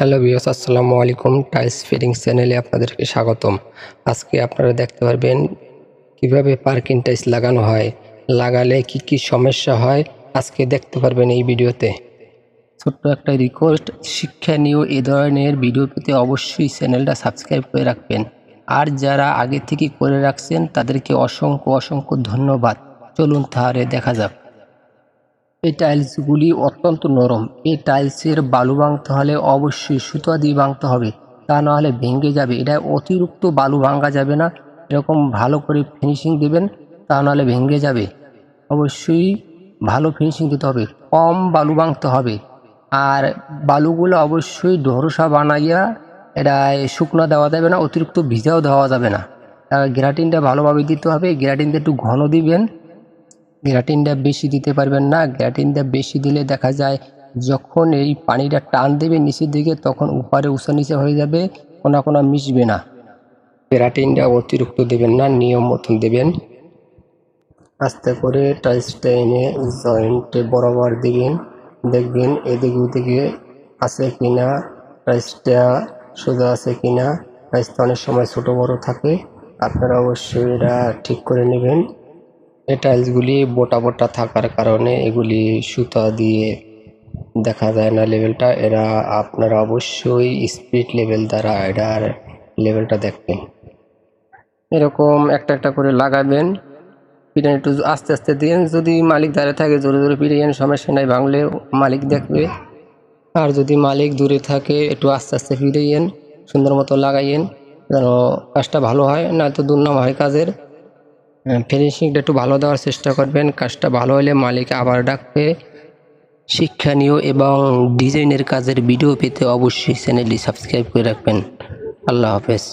Hello বিয়স আসসালামু আলাইকুম। টাইলস ফিটিং চ্যানেলে আপনাদেরকে স্বাগতম। আজকে আপনারা দেখতে পারবেন কীভাবে পার্কিং টাইলস লাগানো হয়, লাগালে কি কি সমস্যা হয়। আজকে দেখতে পারবেন এই ভিডিওতে। ছোট্ট একটা রিকোয়েস্ট শিক্ষণীয় এ ধরনের ভিডিও পেতে অবশ্যই চ্যানেলটা সাবস্ক্রাইব করে রাখবেন। আর যারা আগে থেকে করে রাখছেন, তাদেরকে অসংখ্য অসংখ্য ধন্যবাদ। চলুন তাহলে দেখা যাক। এই টাইলসগুলি অত্যন্ত নরম। এই টাইলসের বালু ভাঙতে হলে অবশ্যই সুতা দিয়ে ভাঙতে হবে, তা না হলে ভেঙে যাবে। এটা অতিরিক্ত বালু ভাঙা যাবে না। এরকম ভালো করে ফিনিশিং দেবেন, তা নাহলে ভেঙে যাবে। অবশ্যই ভালো ফিনিশিং দিতে হবে, কম বালু ভাঙতে হবে। আর বালুগুলো অবশ্যই ঢোরসা বানাইয়া এটা শুকনো দেওয়া যাবে না, অতিরিক্ত ভিজাও দেওয়া যাবে না। গ্রাটিনটা ভালোভাবে দিতে হবে, গ্রাটিনটা একটু ঘন দিবেন। গ্রাটিনটা বেশি দিতে পারবেন না। গ্রাটিনটা বেশি দিলে দেখা যায় যখন এই পানিটা টান দেবে নিচের দিকে, তখন উপরে উঁচা নিচে হয়ে যাবে, কোনা কোনা মিশবে না। গ্রাটিনটা অতিরিক্ত দেবেন না, নিয়ম মতন দেবেন। আস্তে করে টাইলসটা এনে জয়েন্টে বরাবর দিবেন, দেখবেন এদিক ওদিকে আছে কিনা টাইলসটা সোজা আছে কিনা টাইলসটা অনেক সময় ছোটো বড় থাকে, আপনারা অবশ্যই এটা ঠিক করে নেবেন। এই টাইলসগুলি বোটা বোটা থাকার কারণে এগুলি সুতা দিয়ে দেখা যায় না লেভেলটা এরা আপনারা অবশ্যই স্পিড লেভেল দ্বারা এটার লেভেলটা দেখবেন। এরকম একটা একটা করে লাগাবেন। পিটান একটু আস্তে আস্তে দিন যদি মালিক দাঁড়িয়ে থাকে, জোরে জোরে পিটাইন সমস্যা নাই, ভাঙলে মালিক দেখবে। আর যদি মালিক দূরে থাকে, একটু আস্তে আস্তে ফিরাইয়েন সুন্দর মতো লাগাইয়েন, যেন কাজটা ভালো হয়, নয়তো দুর্নাম হয় কাজের। ফিনিশিংটা একটু ভালো দেওয়ার চেষ্টা করবেন। কাজটা ভালো হলে মালিক আবার ডাকবে। শিক্ষণীয় এবং ডিজাইনের কাজের ভিডিও পেতে অবশ্যই চ্যানেলটি সাবস্ক্রাইব করে রাখবেন। আল্লাহ হাফেজ।